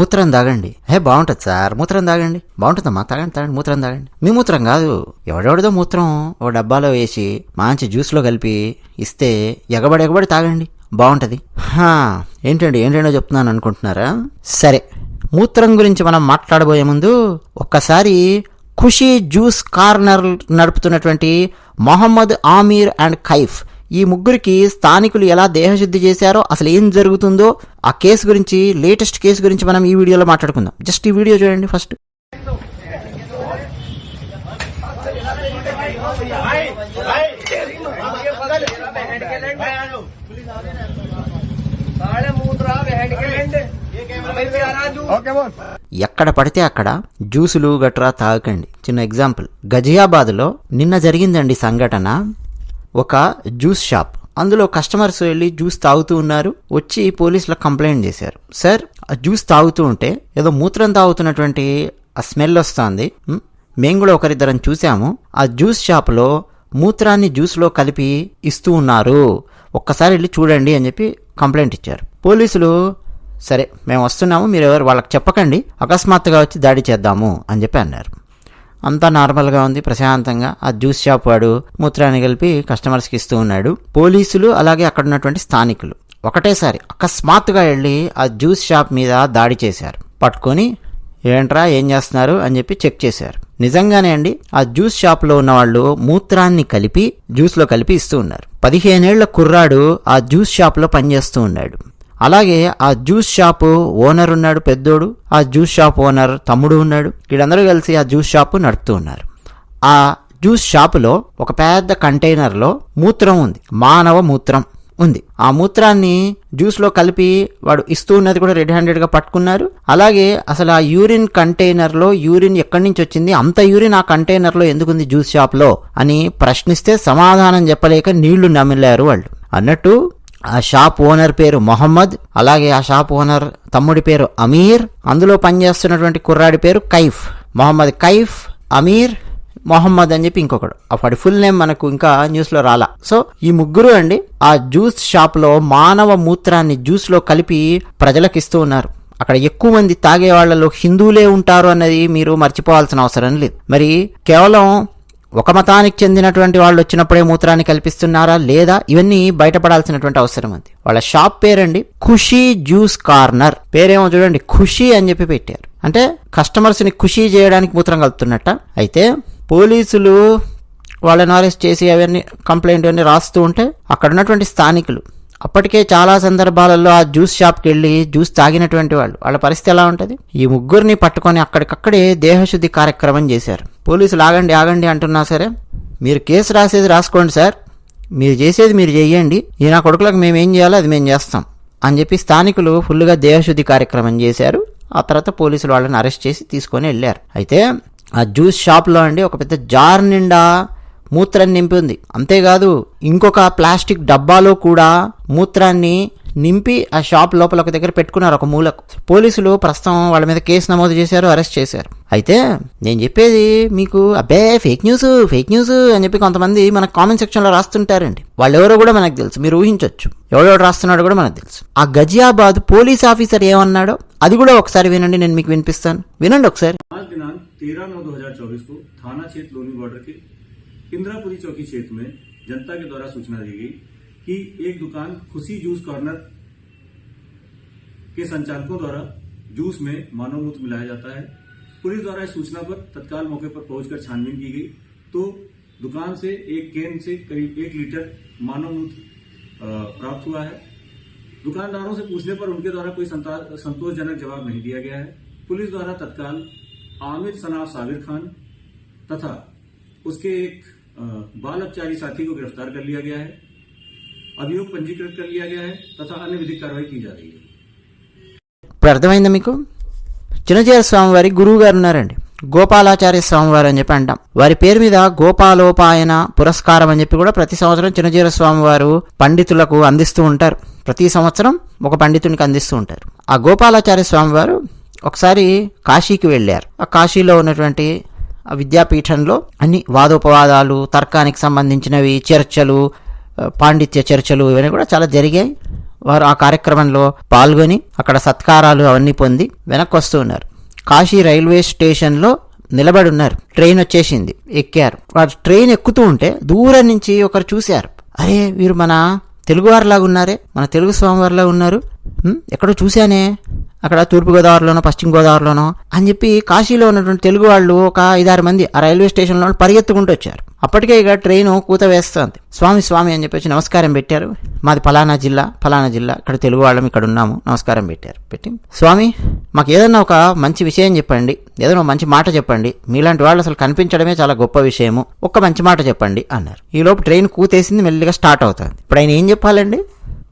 మూత్రం తాగండి. హే బాగుంటుంది సార్. మూత్రం తాగండి. బాగుంటుందమ్మా. తాగండి తాగండి మూత్రం తాగండి. మీ మూత్రం కాదు. ఎవడెవడదో మూత్రం ఓ డబ్బాలో వేసి మంచి జ్యూస్లో కలిపి ఇస్తే ఎగబడి ఎగబడి తాగండి. బాగుంటుంది. హా, ఏంటండి ఏంటంటో చెప్తున్నాను అనుకుంటున్నారా? సరే. మూత్రం గురించి మనం మాట్లాడబోయే ముందు ఒక్కసారి ఖుషీ జ్యూస్ కార్నర్ నడుపుతున్నటువంటి మొహమ్మద్ ఆమీర్ అండ్ ఖైఫ్ ఈ ముగ్గురికి స్థానికులు ఎలా దేహశుద్ధి చేశారో అసలు ఏం జరుగుతుందో ఆ కేసు గురించి లేటెస్ట్ కేసు గురించి మనం ఈ వీడియోలో మాట్లాడుకుందాం. జస్ట్ ఈ వీడియో చూడండి ఫస్ట్. ఎక్కడ పడితే అక్కడ జ్యూసులు గట్రా తాగకండి. చిన్న ఎగ్జాంపుల్. గజియాబాద్లో నిన్న జరిగిందండి సంఘటన. ఒక జ్యూస్ షాప్. అందులో కస్టమర్స్ వెళ్ళి జ్యూస్ తాగుతూ ఉన్నారు. వచ్చి పోలీసులకు కంప్లైంట్ చేశారు. సార్ ఆ జ్యూస్ తాగుతూ ఉంటే ఏదో మూత్రం తాగుతున్నటువంటి ఆ స్మెల్ వస్తుంది. మేము కూడా ఒకరిద్దరం చూసాము ఆ జ్యూస్ షాప్లో మూత్రాన్ని జ్యూస్లో కలిపి ఇస్తూ ఉన్నారు. ఒక్కసారి వెళ్ళి చూడండి అని చెప్పి కంప్లైంట్ ఇచ్చారు. పోలీసులు సరే మేము వస్తున్నాము. మీరు ఎవరు వాళ్ళకి చెప్పకండి. అకస్మాత్తుగా వచ్చి దాడి చేద్దాము అని చెప్పి అన్నారు. అంతా నార్మల్గా ఉంది ప్రశాంతంగా. ఆ జ్యూస్ షాప్ వాడు మూత్రాన్ని కలిపి కస్టమర్స్కి ఇస్తూ ఉన్నాడు. పోలీసులు అలాగే అక్కడ ఉన్నటువంటి స్థానికులు. ఒకటేసారి అకస్మాత్తుగా వెళ్ళి ఆ జ్యూస్ షాప్ మీద దాడి చేశారు. పట్టుకొని ఏంట్రా ఏం చేస్తున్నారు అని చెప్పి చెక్ చేశారు. నిజంగానే అండి ఆ జ్యూస్ షాప్లో ఉన్న వాళ్ళు మూత్రాన్ని కలిపి జ్యూస్లో కలిపి ఇస్తూ ఉన్నారు. పదిహేనేళ్ళ కుర్రాడు ఆ జ్యూస్ షాప్లో పనిచేస్తూ ఉన్నాడు. అలాగే ఆ జ్యూస్ షాపు ఓనర్ ఉన్నాడు పెద్దోడు ఆ జ్యూస్ షాప్ ఓనర్ తమ్ముడు ఉన్నాడు. వీళ్ళందరూ కలిసి ఆ జ్యూస్ షాపు నడుపుతూ ఉన్నారు. ఆ జ్యూస్ షాపులో ఒక పెద్ద కంటైనర్లో మూత్రం ఉంది. మానవ మూత్రం ఉంది. ఆ మూత్రాన్ని జ్యూస్లో కలిపి వాడు ఇస్తూ ఉన్నది కూడా రెడ్ హ్యాండెడ్గా పట్టుకున్నారు. అలాగే అసలు ఆ యూరిన్ కంటైనర్లో యూరిన్ ఎక్కడి నుంచి వచ్చింది అంత యూరిన్ ఆ కంటైనర్లో ఎందుకుంది జ్యూస్ షాప్లో అని ప్రశ్నిస్తే సమాధానం చెప్పలేక నీళ్ళు నమిలారు వాళ్ళు. అన్నట్టు ఆ షాప్ ఓనర్ పేరు మొహమ్మద్ అలాగే ఆ షాప్ ఓనర్ తమ్ముడి పేరు అమీర్ అందులో పనిచేస్తున్నటువంటి కుర్రాడి పేరు కైఫ్. మొహమ్మద్ కైఫ్ అమీర్ మొహమ్మద్ అని చెప్పి ఇంకొకడు. అప్పటి వాడి ఫుల్ నేమ్ మనకు ఇంకా న్యూస్లో రాలా. సో ఈ ముగ్గురు అండి ఆ జ్యూస్ షాప్లో మానవ మూత్రాన్ని జ్యూస్లో కలిపి ప్రజలకు ఇస్తూ ఉన్నారు. అక్కడ ఎక్కువ మంది తాగే వాళ్ళలో హిందువులే ఉంటారు అన్నది మీరు మర్చిపోవాల్సిన అవసరం లేదు. మరి కేవలం ఒక మతానికి చెందినటువంటి వాళ్ళు వచ్చినప్పుడే మూత్రాన్ని కల్పిస్తున్నారా లేదా? ఇవన్నీ బయటపడాల్సినటువంటి అవసరం ఉంది. వాళ్ళ షాప్ పేరండి ఖుషీ జ్యూస్ కార్నర్. పేరేమో చూడండి ఖుషీ అని చెప్పి పెట్టారు. అంటే కస్టమర్స్ని ఖుషీ చేయడానికి మూత్రం కలుపుతున్నట్ట. అయితే పోలీసులు వాళ్ళని అరెస్ట్ చేసి అవన్నీ కంప్లైంట్ అన్ని రాస్తూ ఉంటే అక్కడ ఉన్నటువంటి స్థానికులు అప్పటికే చాలా సందర్భాలలో ఆ జ్యూస్ షాప్కి వెళ్ళి జ్యూస్ తాగినటువంటి వాళ్ళు. వాళ్ళ పరిస్థితి ఎలా ఉంటుంది? ఈ ముగ్గురిని పట్టుకొని అక్కడికక్కడే దేహశుద్ధి కార్యక్రమం చేశారు. పోలీసులు ఆగండి ఆగండి అంటున్నా సరే. మీరు కేసు రాసేది రాసుకోండి సార్. మీరు చేసేది మీరు చేయండి. ఈ నా కొడుకులకు మేము ఏం చేయాలో అది మేము చేస్తాం అని చెప్పి స్థానికులు ఫుల్గా దేహశుద్ధి కార్యక్రమం చేశారు. ఆ తర్వాత పోలీసులు వాళ్ళని అరెస్ట్ చేసి తీసుకొని వెళ్ళారు. అయితే ఆ జ్యూస్ షాప్లో అండి ఒక పెద్ద జార్ నిండా మూత్రం నింపి ఉంది అంతేకాదు ఇంకొక ప్లాస్టిక్ డబ్బాలో కూడా మూత్రాన్ని నింపి ఆ షాప్ లోపల ఒక దగ్గర పెట్టుకున్నారు ఒక మూలకు పోలీసులు ప్రస్తుతం వాళ్ళ మీద కేసు నమోదు చేశారు అరెస్ట్ చేశారు అయితే నేను చెప్పేది మీకు అబ్బే ఫేక్ న్యూస్ ఫేక్ న్యూస్ అని చెప్పి కొంతమంది మన కామెంట్ సెక్షన్లో రాస్తుంటారండి వాళ్ళు ఎవరో కూడా మనకు తెలుసు మీరు ఊహించవచ్చు ఎవడెవడు రాస్తున్నాడో కూడా మనకు తెలుసు ఆ గజియాబాద్ పోలీస్ ఆఫీసర్ ఏమన్నాడో అది కూడా ఒకసారి వినండి నేను మీకు వినిపిస్తాను వినండి ఒకసారి आज दिनांक तेरह नौ दो हजार चौबीस को थाना क्षेत्र लोनी बॉर्डर के इंदिरापुरी चौकी क्षेत्र में जनता के द्वारा सूचना दी गई कि एक दुकान खुशी जूस कॉर्नर के संचालकों द्वारा जूस में मानव मूत्र मिलाया जाता है। पुलिस द्वारा इस सूचना पर तत्काल मौके पर पहुंचकर छानबीन की गई। तो दुकान से एक कैन से करीब एक लीटर मानव मूत्र प्राप्त हुआ है। दुकानदारों से पूछने पर उनके द्वारा कोई संतोषजनक जवाब नहीं दिया गया है। पुलिस द्वारा तत्काल आमिर सनाफ साबिर खान तथा उसके एक बाल अपचारी साथी को गिरफ्तार कर लिया गया है अभियोग पंजीकृत कर लिया गया है तथा अन्य विधिक कार्रवाई की जा रही है ఇప్పుడు అర్థమైందా మీకు చిన్నచీర స్వామి వారి గురువు గారు ఉన్నారండి గోపాలాచార్య స్వామి వారు అని చెప్పి అంటాం వారి పేరు మీద గోపాలోపాయన పురస్కారం అని చెప్పి కూడా ప్రతి సంవత్సరం చిన్నచీర స్వామి వారు పండితులకు అందిస్తూ ఉంటారు ప్రతి సంవత్సరం ఒక పండితునికి అందిస్తూ ఉంటారు ఆ గోపాలాచార్య స్వామి వారు ఒకసారి కాశీకి వెళ్ళారు ఆ కాశీలో ఉన్నటువంటి ఆ విద్యాపీఠంలో అన్ని వాదోపవాదాలు తర్కానికి సంబంధించినవి చర్చలు పాండిత్య చర్చలు ఇవన్నీ కూడా చాలా జరిగాయి. వారు ఆ కార్యక్రమంలో పాల్గొని అక్కడ సత్కారాలు అవన్నీ పొంది వెనక్కి వస్తూ ఉన్నారు. కాశీ రైల్వే స్టేషన్లో నిలబడి ఉన్నారు. ట్రైన్ వచ్చేసింది ఎక్కారు. వారు ట్రైన్ ఎక్కుతూ ఉంటే దూరం నుంచి ఒకరు చూశారు. అరే వీరు మన తెలుగువారిలాగా ఉన్నారే మన తెలుగు స్వామివారిలా ఉన్నారు. ఎక్కడో చూశానే. అక్కడ తూర్పుగోదావరిలోనో పశ్చిమ గోదావరిలోనో అని చెప్పి కాశీలో ఉన్నటువంటి తెలుగు వాళ్ళు ఒక ఐదారు మంది ఆ రైల్వే స్టేషన్లో పరిగెత్తుకుంటూ వచ్చారు. అప్పటికే ఇక ట్రైన్ కూత వేస్తుంది. స్వామి స్వామి అని చెప్పేసి నమస్కారం పెట్టారు. మాది ఫలానా జిల్లా ఫలానా జిల్లా ఇక్కడ తెలుగు వాళ్ళం ఇక్కడ ఉన్నాము నమస్కారం పెట్టారు. పెట్టి స్వామి మాకు ఏదన్నా ఒక మంచి విషయం చెప్పండి ఏదైనా ఒక మంచి మాట చెప్పండి. మీలాంటి వాళ్ళు అసలు కనిపించడమే చాలా గొప్ప విషయము. ఒక్క మంచి మాట చెప్పండి అన్నారు. ఈలోపు ట్రైన్ కూతేసింది మెల్లిగా స్టార్ట్ అవుతుంది. ఇప్పుడు ఆయన ఏం చెప్పాలండి?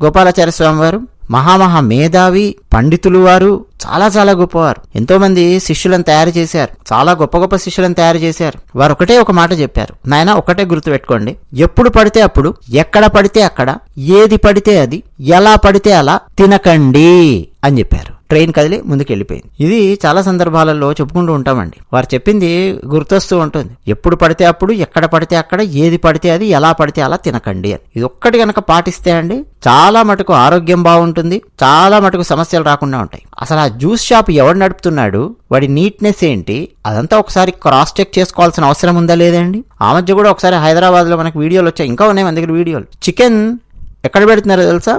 గోపాలాచార్య స్వామి వారు మహామహా మేధావి పండితులు వారు చాలా చాలా గొప్పవారు. ఎంతో మంది శిష్యులను తయారు చేశారు. చాలా గొప్ప గొప్ప శిష్యులను తయారు చేశారు. వారు ఒకటే ఒక మాట చెప్పారు. నాయన ఒకటే గుర్తు పెట్టుకోండి. ఎప్పుడు పడితే అప్పుడు ఎక్కడ పడితే అక్కడ ఏది పడితే అది ఎలా పడితే అలా తినకండి అని చెప్పారు. ట్రైన్ కదిలి ముందుకు వెళ్ళిపోయింది ఇది చాలా సందర్భాలలో చెప్పుకుంటూ ఉంటామండి. వారు చెప్పింది గుర్తొస్తూ ఉంటుంది. ఎప్పుడు పడితే అప్పుడు ఎక్కడ పడితే అక్కడ ఏది పడితే అది ఎలా పడితే అలా తినకండి అని. ఇది ఒక్కటి కనుక పాటిస్తే అండి చాలా మటుకు ఆరోగ్యం బాగుంటుంది చాలా మటుకు సమస్యలు రాకుండా ఉంటాయి. అసలు ఆ జ్యూస్ షాప్ ఎవడు నడుపుతున్నాడు? వాడి నీట్నెస్ ఏంటి? అదంతా ఒకసారి క్రాస్ చెక్ చేసుకోవాల్సిన అవసరం ఉందా లేదండి ఆ మధ్య కూడా ఒకసారి హైదరాబాద్లో మనకు వీడియోలు వచ్చాయి. ఇంకా ఉన్నాయి మన దగ్గర వీడియోలు. చికెన్ ఎక్కడ పెడుతున్నారో తెలుసా?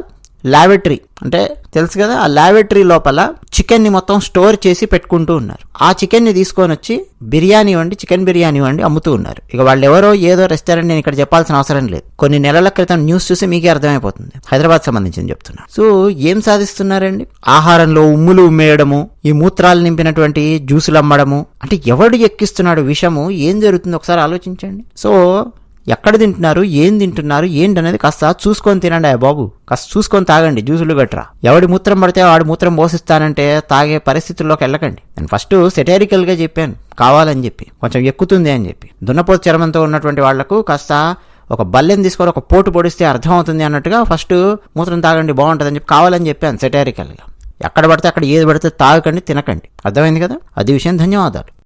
లాబెటరీ అంటే తెలుసు కదా ఆ లాబెటరీ లోపల చికెన్ని మొత్తం స్టోర్ చేసి పెట్టుకుంటూ ఉన్నారు. ఆ చికెన్ని తీసుకొని వచ్చి బిర్యానీ వండి చికెన్ బిర్యానీ వండి అమ్ముతూ ఉన్నారు. ఇక వాళ్ళు ఎవరో ఏదో రెస్టారెంట్ నేను ఇక్కడ చెప్పాల్సిన అవసరం లేదు. కొన్ని నెలల క్రితం న్యూస్ చూసి మీకే అర్థమైపోతుంది. హైదరాబాద్ సంబంధించింది చెప్తున్నా. సో ఏం సాధిస్తున్నారండి? ఆహారంలో ఉమ్ములు ఉమ్మేయడము ఈ మూత్రాలు నింపినటువంటి జ్యూసులు అమ్మడము అంటే ఎవడు ఎక్కిస్తున్నాడు విషము ఏం జరుగుతుందో? ఒకసారి ఆలోచించండి. సో ఎక్కడ తింటున్నారు ఏం తింటున్నారు ఏంటి అనేది కాస్త చూసుకొని తినండి బాబు. కాస్త చూసుకొని తాగండి జ్యూసులు గట్రా. ఎవడి మూత్రం పడితే వాడి మూత్రం పోసిస్తానంటే తాగే పరిస్థితుల్లోకి వెళ్ళకండి. నేను ఫస్ట్ సెటారికల్గా చెప్పాను. కావాలని చెప్పి కొంచెం ఎక్కుతుంది అని చెప్పి. దున్నపోతు చర్మంతో ఉన్నటువంటి వాళ్ళకు కాస్త ఒక బల్లెం తీసుకొని ఒక పోటు పొడిస్తే అర్థమవుతుంది అన్నట్టుగా ఫస్ట్ మూత్రం తాగండి బాగుంటుందని చెప్పి కావాలని చెప్పాను సెటారికల్గా ఎక్కడ పడితే అక్కడ ఏది పడితే తాగకండి తినకండి. అర్థమైంది కదా? అది విషయం ధన్యవాదాలు.